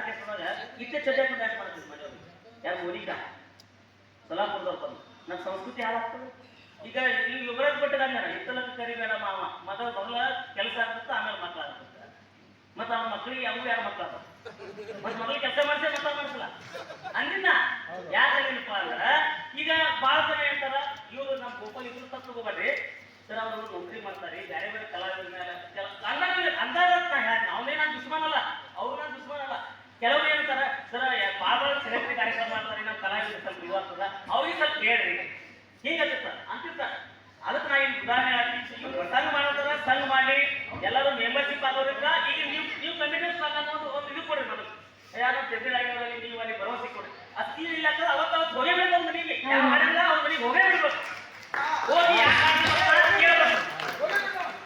ಆರ್ಕೆಸ್ಟ್ರಾಗ ಇಟ್ಟೆ ಚಡ್ಡಾಕೊಂಡು ಡ್ಯಾನ್ಸ್ ಮಾಡ್ತೀವಿ ಮನೆಯವ್ರು ಯಾರು ಮೋನಿಕಾ ಸೊಲಾಪುರದವ್ರು ಬಂದು ನಮ್ಮ ಸಂಸ್ಕೃತಿ ಹಾಳಾಗ್ತದೆ. ಈಗ ಈ ಯುವರಾಜ್ ಭಟ್ ಅಂದ ಇತ್ತಲಕ್ಕ ಕರಿಬೇಡ ಮಾವ. ಮದ ಮೊದಲ ಕೆಲಸ ಆಗುತ್ತೆ ಆಮೇಲೆ ಮಕ್ಕಳಾಗುತ್ತೆ ಮತ್ತೆ ಅವ್ನ ಮಕ್ಕಳಿಗೆ ಯಾವ ಯಾರು ಮಕ್ಕಳ ಮತ್ತೆ ಮಕ್ಕಳಿಗೆ ಕೆಲಸ ಮಾಡಿಸಿ ಮಕ್ಕಳ ಮಾಡಿಸಲ್ಲ. ಅಂದಿನ ಯಾಕಂದಿನಪ್ಪ ಅಂದ್ರ, ಈಗ ಭಾಳ ಜನ ಹೇಳ್ತಾರ, ಇವರು ನಮ್ಮ ಗೋಪಾಲ್ ಇವರು ತಪ್ಪು ತಗೋಬೇಡ್ರಿ ಸರ್, ಅವರು ನೌಕರಿ ಮಾಡ್ತಾರೆ, ಬೇರೆ ಬೇರೆ ಕಲಾವಿದ ಮೇಲೆ ಕೆಲ ಅಂದಾಗ ಅಂದಾಗ ನಾ ಕೆಲವ್ರು ಹೇಳ್ತಾರೆ ಸರ್ ಬಾಬಾ ಸೆಲೆಕ್ಟ್ ಕಾರ್ಯಕ್ರಮ ಮಾಡ್ತಾರೆ ನಮ್ಮ ಕಲಾವಿದ ಸ್ವಲ್ಪ ಇವಾಗ್ತದ ಅವ್ರಿಗೆ ಸ್ವಲ್ಪ ಹೇಳ್ರಿ ಹಿಂಗತ್ತ ಅಂತಿರ್ತ ಅದಕ್ಕೆ ನಾ ಇಲ್ಲಿ ಉದಾಹರಣೆ ಹೇಳ್ತೀನಿ ಇವ್ರು ಸಂಘ ಮಾಡೋದ್ರ ಸಂಘ ಮಾಡಿ ಎಲ್ಲರೂ ಮೆಂಬರ್ಶಿಪ್ ಆಗೋದ್ರಿಂದ ಈಗ ನೀವು ನೀವು ಕಮಿಟೆಡ್ ಸಂಘ ಅನ್ನೋದು ಒಂದು ಇದು ಕೊಡ್ರಿ ನನಗೆ ಯಾರು ಪ್ರೆಸಿಡೆಂಟ್ ಆಗಿರೋದ್ರಲ್ಲಿ ನೀವು ಅಲ್ಲಿ ಭರವಸೆ ಕೊಡಿ ಅತಿ ಇಲ್ಲ ಅಂದ್ರೆ ಅವತ್ತು ಅವತ್ತು ಹೋಗೇಬೇಕು ಅವ್ನ ಮನೆಗೆ ಯಾರು ಮಾಡಿಲ್ಲ ಅವ್ನ ಮನೆಗೆ ಹೋಗೇ ಬಿಡ್ಬೇಕು ಹೋಗಿ ಯಾರ್ ಮಾಡ್ತಾರ ಅಂತ ಕೇಳ್ಬೇಕು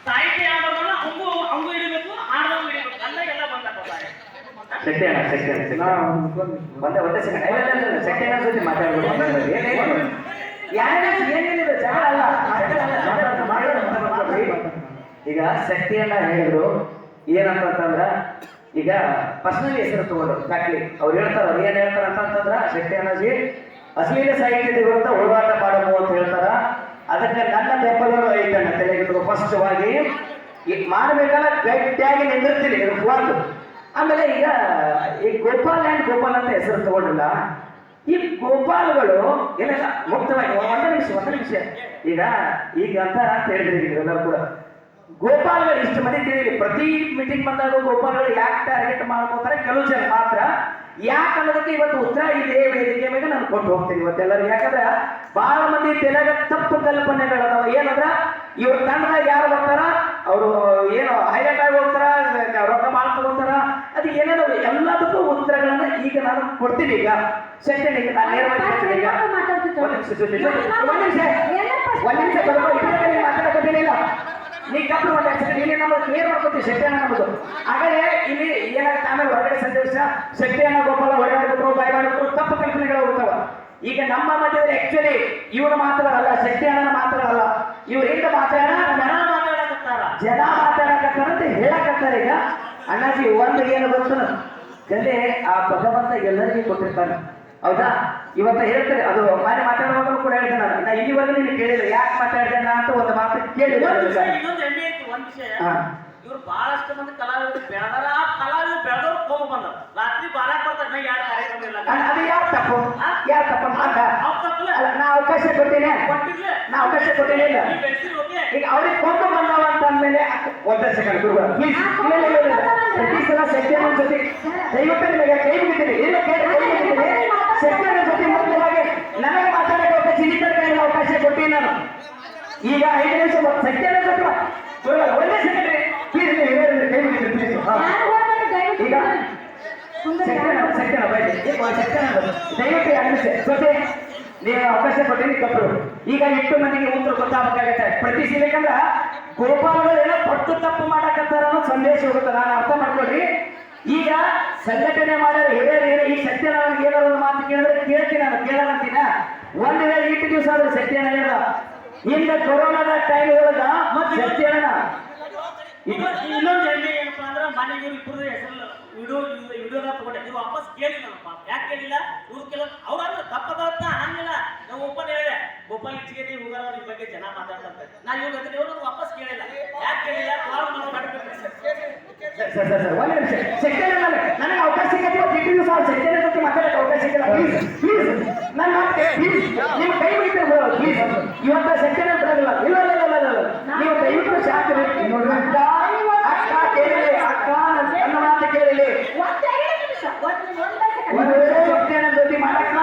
ಸಾಹಿತ್ಯ ಯಾವ ಬರೋಲ್ಲ ಅವಂಗೂ ಅವಂಗೂ ಹಿಡಿಬೇಕು ಹಾಡೋಂಗೂ ಹಿಡಿಬೇಕು ಅಂದಾಗ ಎಲ್ಲ ಬಂದಾಗ್ತಾರೆ ಶಕ್ತಿ ಅಣ್ಣ ಶಕ್ತಿ ಅಣ್ಣ. ಒಂದೇ ಒಂದೇ ಸೆಕೆಂಡ್. ಇಲ್ಲ ಇಲ್ಲ ಇಲ್ಲ ಅಣ್ಣ ಜೊತೆ ಮಾತಾಡ್ಬೋದು ಯಾರು ಜಗಳ ಅಲ್ಲ. ಮಾತಾಡ್- ಮಾತಾಡ್ಬೇಡ್ರಿ. ಈಗ ಶಕ್ತಿ ಅಣ್ಣ ಹೇಳಿದ್ರು ಏನಂತಂದ್ರ ಈಗ ಪರ್ಸನಲ್ ಹೆಸರು ತಗೊಂಡು ಫ್ಯಾಕ್ಟ್ಲಿ ಅವ್ರು ಹೇಳ್ತಾರ ಅವ್ರು ಏನ್ ಹೇಳ್ತಾರ ಅಂತಂದ್ರ ಶಕ್ತಿ ಅಣ್ಣಾಜಿ ಅಶ್ಲೀಲ ಸಾಹಿತ್ಯದ ವಿರುದ್ಧ ಹೋರಾಟ ಮಾಡము ಅಂತ ಹೇಳ್ತಾರ. ಅದಕ್ಕೆ ನನ್ನ ಬೆಂಬಲಗಳು ಐತಣ್ಣ ತಲೆಗಿಟ್ಟು ಸ್ಪಷ್ಟವಾಗಿ ಈ ಮಾಡಬೇಕಾದ್ರೆ ಗಟ್ಟಿಯಾಗಿ ನಿಂದಿರ್ತೀನಿ ಇದು ಆಮೇಲೆ ಈಗ ಈ ಗೋಪಾಲ್ ಆ್ಯಂಡ್ ಗೋಪಾಲ್ ಅಂತ ಹೆಸರು ತಗೊಂಡಿಲ್ಲ. ಈ ಗೋಪಾಲ್ಗಳು ಎಲ್ಲ ಮುಕ್ತವಾಗಿ ಒಂದೇ ನಿಮಿಷ, ಒಂದೇ ವಿಷಯ ಈಗ ಈಗ ಅಂತಾರ ಅಂತ ಹೇಳಿದ್ರಿ ಎಲ್ಲರೂ ಕೂಡ. ಗೋಪಾಲ್ಗಳು ಇಷ್ಟು ಮಂದಿ ತಿಳಿರಿ ಪ್ರತಿ ಮೀಟಿಂಗ್ ಬಂದಾಗ ಗೋಪಾಲ್ಗಳು ಯಾಕೆ ಟಾರ್ಗೆಟ್ ಮಾಡ್ಕೋತಾರೆ? ಕೆಲವು ಜನ ಮಾತ್ರ. ಯಾಕೆ ಅನ್ನೋದಕ್ಕೆ ಇವತ್ತು ಉತ್ತರ ಇದೆ, ವೇದಿಕೆ ಮೇಲೆ ನಾನು ಕೊಟ್ಟು ಹೋಗ್ತೀನಿ ಇವತ್ತೆಲ್ಲರೂ ಯಾಕಂದ್ರೆ ಬಹಳ ಮಂದಿ ತೆಲಗ ತಪ್ಪು ಕಲ್ಪನೆಗಳದಾವ ಏನಂದ್ರ ಇವ್ರ ತಂಡದಾಗ ಯಾರು ಬರ್ತಾರ? ಅವರು ಏನು ಹೈಲೈಟ್ ಆಗಿ ಹೋಗ್ತಾರ? ರೊಕ್ಕ ಮಾಲ್ ತಗೋತಾರ? ಅದು ಏನೇನೋ ಎಲ್ಲದಕ್ಕೂ ಉತ್ತರಗಳನ್ನ ಈಗ ನಾನು ಕೊಡ್ತೀನಿ ಈಗ. ಸೆಕೆಂಡ್ ಈಗ ನಾನು ನೇರವಾಗಿ ಹೇಳ್ತೀನಿ ಈಗ. ಒಂದ್ ನಿಮಿಷ ಒಂದ್ ನಿಮಿಷ. ಒಂದ್ ನಿಮಿಷ. ಇಬ್ಬರ ಕಡೆ ನೀ ಕಪ್ಪು ಒಂದ್ ಸೆಕೆಂಡ್ ಇಲ್ಲಿ ನಮ್ಮದು ಕ್ಲಿಯರ್ ಮಾಡ್ಕೊತೀವಿ ಶಕ್ತಿ ನಮ್ಮದು ಆಗಲೇ ಇಲ್ಲಿ ಏನಾಗುತ್ತೆ? ಆಮೇಲೆ ಹೊರಗಡೆ ಸಂದೇಶ ಶಕ್ತಿ ಗೋಪಾಲ ಹೊರಗಡೆ ಬಾಯಿ ಮಾಡಿಬಿಟ್ರು ತಪ್ಪು ಕಲ್ಪನೆಗಳು ಹೋಗ್ತಾವ ಈಗ ನಮ್ಮ ಮಧ್ಯದಲ್ಲಿ ಆಕ್ಚುಲಿ ಇವ್ರು ಮಾತಾಡಲ್ಲ ಶಕ್ತಿ ಅಣ್ಣನ ಮಾತಾಡಲ್ಲ ಇವ್ರ ಹಿಂದೆ ಮಾತಾಡ ಜನ ಮಾತಾಡಕತ್ತಾರ ಜನ ಮಾತಾಡಕತ್ತಾರ ಅಂತ ಹೇಳಕತ್ತಾರ ಈಗ. ಅಣ್ಣಾಜಿ ಒಂದು ಏನು ಗೊತ್ತು ಕಲೆ ಆ ಭಗವಂತ ಎಲ್ಲರಿಗೂ ಕೊಟ್ಟಿರ್ತಾನೆ. ಹೌದಾ? ಇವತ್ತ ಹೇಳ್ತಾರೆ ಅದು ಮಾನ್ಯ ಮಾತಾಡುವಾಗಲೂ ಕೂಡ ಹೇಳ್ತೇನೆ ನಾನು. ನಾ ಇಲ್ಲಿವರೆಗೂ ನೀನು ಕೇಳಿಲ್ಲ. ಯಾಕೆ ಮಾತಾಡ್ದೆ ಅಂತ ಒಂದು ಮಾತು ಕೇಳಿಲ್ಲ ಇವ್ರು ಬಹಳಷ್ಟು ಮಂದಿ ಕಲಾವಿದರು ಬೆಳೆದಾರ ಆ ಕಲಾವಿದರು ಬೆಳೆದವ್ರು ಕೋಪ ಬಂದ ರಾತ್ರಿ ಬಾರಾಕ್ ಬರ್ತಾರೆ ನಾ ಎರಡು ಕಾರ್ಯಕ್ರಮ ಇಲ್ಲ ಅದು ಯಾರು ತಪ್ಪು? ಯಾರು ತಪ್ಪು ಅಂತ ಅವ್ರು ತಪ್ಪಲ್ಲ. ನಾ ಅವಕಾಶ ಕೊಟ್ಟಿನಿ ನಾ ಅವಕಾಶ ಕೊಟ್ಟಿನಿ ಇಲ್ಲ. ನೀವು ಬೆಳೆಸಿರಿ ಓಕೆ? ಈಗ ಅವ್ರಿಗೆ ಕೋಪ ಬಂದವ ಅಂತ ಅಂದ್ಮೇಲೆ ಒಂದೇ ಸೆಕೆಂಡ್ ಗುರುಗಳು ಪ್ಲೀಸ್ ಇಲ್ಲ ಇಲ್ಲ ಇಲ್ಲ. ಇಲ್ಲ ಪ್ರತಿ ಸಲ ಸತ್ಯನ ಜೊತೆ ದಯವಿಟ್ಟು ನಿಮಗೆ ಕೈ ಮುಗಿತೀನಿ. ಇಲ್ಲ ಕೇಳಿ ಕೈ ಮುಗಿತೀನಿ ಸತ್ಯನ ಜೊತೆ ಮುಖ್ಯವಾಗಿ ನನಗೆ ಮಾತಾಡಕ್ಕೆ ಅವಕಾಶ ಇನ್ನಿತರ ಅವಕಾಶ ಕೊಟ್ಟಿನಿ ನಾನು. ಈಗ ಐದು ನಿಮಿಷ ಸತ್ಯನ ಜೊತೆ ಒಂದೇ ಸೆಕೆಂಡ್ ಪ್ಲೀಸ್ ನೀವು ಹೇಳಿ ಕೈ ಮುಗಿತೀನಿ ಪ್ಲೀಸ್ ಈಗ ಸತ್ಯನ ಸತ್ಯನ ಬೈಲಿ ಈಗ ಸತ್ಯನ ದಯವಿಟ್ಟು ನಿಮಿಷ ಜೊತೆ ನೀವು ಅವಕಾಶ ಕೊಟ್ಟಿನಿ ಕಪ್ಪರು ಈಗ ಎಷ್ಟು ಮಂದಿಗೆ ಉತ್ತರ ಗೊತ್ತಾಗಬೇಕಾಗತ್ತೆ. ಪ್ರತಿ ಸಿಲಿಕಂದ್ರ ಗೋಪಾಲಗಳು ಏನೋ ಪಟ್ಟು ತಪ್ಪು ಮಾಡಕತ್ತಾರ ಅನ್ನೋ ಸಂದೇಶ ಹೋಗುತ್ತೆ. ನಾನು ಅರ್ಥ ಮಾಡ್ಕೊಳ್ರಿ. ಈಗ ಸಂಘಟನೆ ಮಾಡೋರು ಹಿರಿಯರು ಏನು ಈ ಸತ್ಯನಾರಾಯಣ ಅವ್ರಿಗೆ ಒಂದು ಮಾತು ಕೇಳಿದ್ರೆ ಕೇಳ್ತೀನಿ ನಾನು ಕೇಳಲ್ಲ ಅಂತೀನ? ಒಂದು ವೇಳೆ ಇಟ್ಟು ದಿವಸ ಆದ್ರೆ ಸತ್ಯನಾರಾಯಣ ಹಿಂದೆ ಕೊರೋನಾದ ಟೈಮ್ ಒಳಗ ಮತ್ತೆ ಸತ್ಯನ ಇನ್ನೊಂದು ಇನ್ನೊಂದು ಹೆಮ್ಮೆ ಏನಪ್ಪಾ ಅಂದ್ರೆ ಮನೆಗೆ ಇಬ್ಬರು ಹೆಸರು ವಿಡಿಯೋ ವಿಡಿಯೋದ ತಗೊಂಡೆ ನೀವು ವಾಪಸ್ ಕೇಳಿಲ್ಲಪ್ಪ ಯಾಕೆ ಕೇಳಿಲ್ಲ ಇವ್ರು ಕೆಲವು ಅವ್ರ ತಪ್ಪದ ಅಂತ ಹಂಗಿಲ್ಲ ನಾವು ಓಪನ್ ಹೇಳಿದೆ ಗೋಪಾಲ್ ಇಚ್ಚಿಗೇರಿ ಹುಡುಗರ ಅವ್ರ ಬಗ್ಗೆ ಜನ ಮಾತಾಡ್ತಾರೆ ನಾನು ಇವ್ರ ಅದ್ರ ಇವ್ರು ವಾಪಸ್ ಕೇಳಿಲ್ಲ ಯಾಕೆ ಕೇಳಿಲ್ಲ ಕಾಲ್ ಮಾಡಬೇಕು ಮಾಡ್ಬೇಕು ಸರ್ ಸರ್ ಸರ್ ಸರ್ ಒಂದು ನಿಮಿಷ ಸೆಕೆಂಡ್ ನನಗೆ ಅವಕಾಶ ಇಟ್ಟು ಸೆಕೆಂಡ್ ಮಾತಾಡಕ್ಕೆ ಅವಕಾಶ ಸಿಕ್ಕಿಲ್ಲ ಪ್ಲೀಸ್ ಪ್ಲೀಸ್ ನನ್ನ ಮಾತು ಪ್ಲೀಸ್ ನಿಮ್ಮ ಕೈ ಮುಗಿತಾರೆ ಪ್ಲೀಸ್ ಇವತ್ತ ಸೆಕೆಂಡ್ ಅಂತ ಬರಲ್ಲ ಇಲ್ಲ ಇಲ್ಲ ಇಲ್ಲ ಇಲ್ಲ ಇಲ್ಲ ನೀವು ದಯವಿಟ್ಟು ಶಾಂತಿ ನೋಡ್ರಿ ಅಕ್ಕ ಅಕ್ಕ ಕೇಳಿಲಿ ಅಕ್ಕ ನನ್ನ ನನ್ನ ಮಾತು ಕೇಳಿಲಿ ಒಂದು ವೇಳೆ ಸೆಕೆಂಡ್ ಜೊತೆ ಮಾಡಕ್ಕ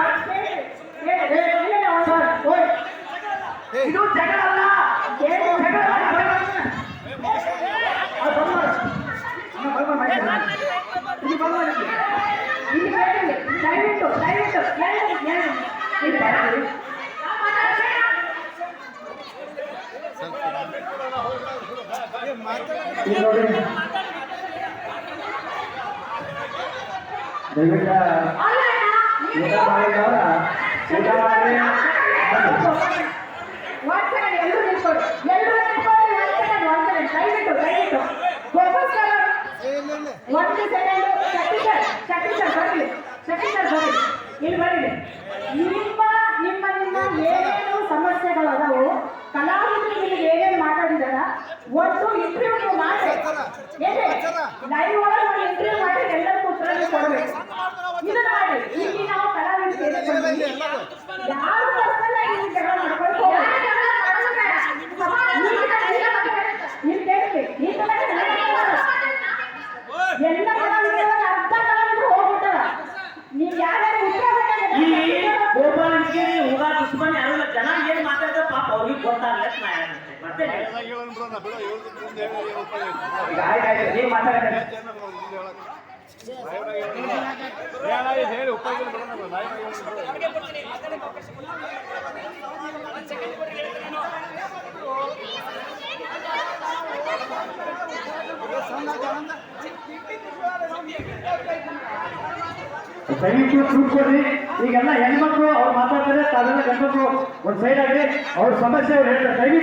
ಸರ್ ಓಯ್ ಇದು ಜಗಳ ಅಲ್ಲ ಜಗಳ ಅಲ್ಲ. ಅದು ಬಂದ್ ಮಾಡು. ಅಮ್ಮ, ಬಂದ್ ಮಾಡು, ಮಾಡಿ. ಇದು ಎಲ್ಲರೂ ಮಾಡಿ. ಇದು ಮಾಡಿ. ಇದು ನೋಡಿ. ದಯವಿಟ್ಟು ಊಟ ಸೆಕೆಂಡ್. ಊಟ ಮಾಡಿ ಸರ್ ಒಂದು ಸೆಕೆಂಡ್ ಇಲ್ಲಿ ಬರೀ ನಿಮ್ಮ ನಿಮ್ಮ ನಿಮ್ಮ ಏನೇನು ಸಮಸ್ಯೆಗಳು ಅದಾವು ಕಲಾವಿದರು ನಿಮಗೆ ಏನೇನು ಮಾತಾಡಿದಾರ ಒಂದು ಇಂಟರ್ವ್ಯೂ ನೀವು ಮಾಡಿ ಲೈವ್ ಒಳಗೆ ಒಂದು ಇಂಟರ್ವ್ಯೂ ಮಾಡಿ ಎಲ್ಲರಿಗೂ ಉತ್ತರ ಕೊಡಬೇಕು ಇದನ್ನ ಮಾಡಿ ಇಲ್ಲಿ ನಾವು ಕಲಾವಿದರು ಯಾರು ಪರ್ಸನಲ್ ಆಗಿ ನೀವು ಜಗಳ ಮಾಡ್ಕೊಂಡು ಹೋಗಿ. ನೀವು ಕೇಳಿ ಈ ತರ ಎಲ್ಲ ಕಲಾವಿದರು ಅರ್ಧ ಕಲಾವಿದರು ಹೋಗ್ಬಿಟ್ಟಾರ ನೀವು ಯಾರ್ಯಾರು ಉತ್ತರ ಈ ಬೇಕಾಗಿಲ್ಲ ಗೋಪಾಲ ಗಿರಿ ಹೋಗ ದುಶ್ಮನ್ ಯಾರು ಇಲ್ಲ ಜನ ಏನ್ ಮಾತಾಡ್ತಾರೆ ಪಾಪ ಅವ್ರಿಗೆ ಗೊತ್ತಾಗಲ್ಲ ಅಂತ ನಾ ಹೇಳ್ತೀನಿ. ಮತ್ತೆ ಈಗ ಆಯ್ತು ಆಯ್ತು ನೀವು ಮಾತಾಡ್ತಾರೆ ಹೇಳಿ ಉಪಯೋಗ ಬರೋಣ ದಯವಿಟ್ಟು ಕೂತ್ಕೊಳ್ಳಿ. ಈಗೆಲ್ಲ ಹೆಣ್ಮಕ್ಳು ಅವ್ರು ಮಾತಾಡ್ತಾರೆ, ತಾವೆಲ್ಲ ಗಂಡ್ಮಕ್ಳು ಒಂದು ಸೈಡ್ ಆಗಿ, ಅವ್ರ ಸಮಸ್ಯೆ ಅವ್ರು ಹೇಳ್ತಾರೆ. ದಯವಿಟ್ಟು